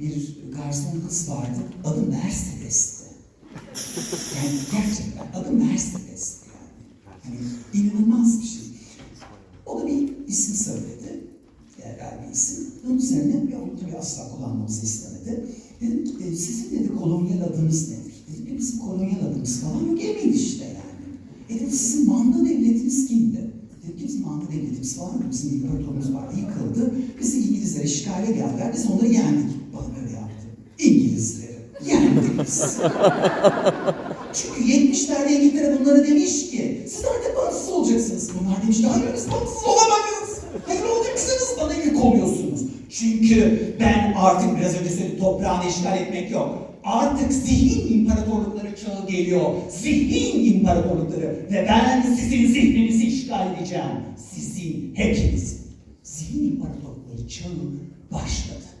bir garson kız vardı. Adı Mercedes'ti. Yani gerçekten adı Mercedes'ti yani. Hani inanılmaz bir şey. O da bir isim söyledi. Yerel bir isim. Bunun üzerine ya onu tabii asla kullanmamızı istemedi. Dedim ki e, sizin dedi kolonyal adınız nedir? Dedim ki bizim kolonyal adımız falan yok emin işte yani. E dedi sizin manda devletiniz kimdi? Dedim ki bizim manda devletimiz falan yok. Bizim imparatorumuz vardı yıkıldı. Bizi İngilizlere şikale geldiler. Biz onları yendik. Bana böyle yaptı. İngilizleri. Yendik biz. Çünkü 70'lerde İngiltere bunlara demiş ki siz artık bağımsız olacaksınız. Bunlar demiş ki hayır biz bağımsız olamayız. Hayır olacaksınız bana yük oluyorsunuz. Çünkü ben artık biraz önce söyledim toprağını işgal etmek yok. Artık zihin imparatorlukları çağı geliyor. Zihin imparatorlukları. Ve ben sizin zihninizi işgal edeceğim. Sizin hepinizin başladı.